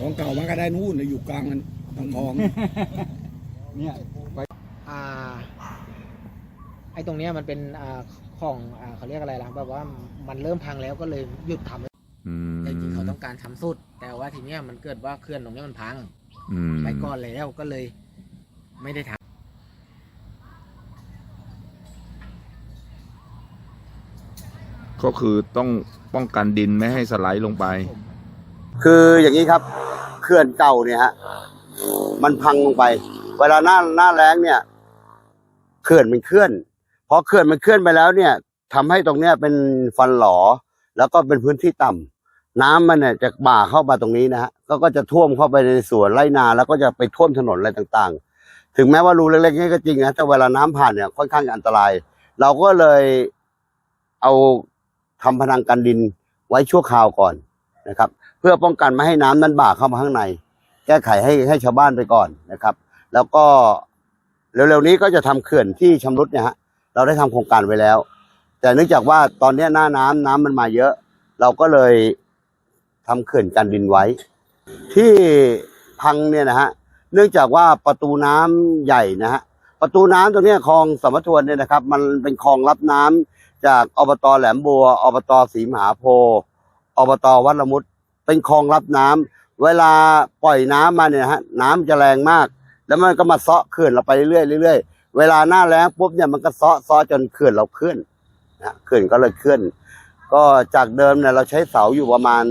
ของเก่ามันก็ได้นู่นอยู่กลางมันทางคลองเนี่ยอ่าไอ้ตรงเนี้ยมันเป็นอ่าของอ่าเขาเรียกอะไรล่ะแบบว่ามันเริ่มพังแล้วก็เลยหยุดทำอืมแต่จริงๆเขาต้องการทำสุด แต่ว่าทีเนี้ยมันเกิดว่าเคลื่อนตรงเนี้ยมันพังอืมไปก่อนแล้วก็เลย ไม่ได้ทก็คือต้องป้องกันดินไม่ให้สไลด์ลงไปำ คืออย่างนี้ครับเขื่อนเก่าเนี่ยฮะมันพังลงไป เวลาหน้าหน้าแล้งเนี่ยเขื่อนมันเคลื่อนพอเขื่อนมันเคลื่อนไปแล้วเนี่ยทำให้ตรงเนี้ยเป็นฟันหลอแล้วก็เป็นพื้นที่ต่ำน้ำมันเนี่ยจะบ่าเข้ามาตรงนี้นะฮะก็ก็จะท่วมเข้าไปในสวนไร่นาแล้วก็จะไปท่วมถนนอะไรต่างๆ ถึงแม้ว่ารูเล็กๆนี่ก็จริงนะแต่เวลาน้ำผ่านเนี่ยค่อนข้างอันตราย เราก็เลยเอาทำพนังกันดินไว้ชั่วคราวก่อน นะครับ เพื่อป้องกันไม่ให้น้ำนั้นบ่าเข้ามาข้างใน แก้ไขให้ให้ชาวบ้านไปก่อนนะครับ แล้วก็เร็วๆนี้ก็จะทำเขื่อนที่ชำรุดเนี่ยฮะเราได้ทำโครงการไว้แล้ว แต่เนื่องจากว่าตอนนี้หน้าน้ำน้ำมันมาเยอะ เราก็เลยทำเขื่อนกันดินไว้ ที่พังเนี่ยนะฮะเนื่องจากว่าประตูน้ำใหญ่นะฮะประตูน้ำตรงนี้คลองสมทวนเนี่ยนะครับ มันเป็นคลองรับน้ำจากอบตแหลมบัวอบตศรีมหาโพธิ์ อบตวัดละมุด เป็นคลองรับน้ำเวลาปล่อยน้ำมาเนี่ยฮะน้ำจะแรงมาก แล้วมันก็มาเซาะเขื่อนเราไปเรื่อยเรื่อยเวลาหน้าแล้งปุ๊บเนี่ยมันก็เซาะเซาะจนเขื่อนเราขึ้นนะเขื่อนก็เลยขึ้นก็จากเดิมเนี่ยเราใช้เสาอยู่ประมาณ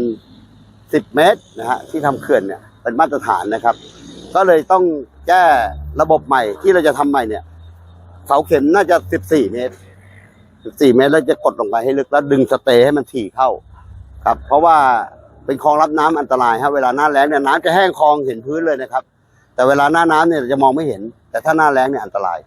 สิบเมตรนะฮะที่ทำเขื่อนเนี่ยเป็นมาตรฐานนะครับ ก็เลยต้องแก้ระบบใหม่ที่เราจะทำใหม่เนี่ย เสาเข็มน่าจะสิบสี่เมตรสิบสี่เมตรแล้วจะกดลงไปให้ลึกแล้วดึงสเตย์ให้มันถี่เข้า ครับ เพราะว่าเป็นคลองรับน้ำอันตรายครับเวลาหน้าแล้งเนี่ยน้ำจะแห้งคลองเห็นพื้นเลยนะครับ แต่เวลาหน้าน้ำเนี่ยจะมองไม่เห็น แต่ถ้าหน้าแล้งเนี่ยอันตราย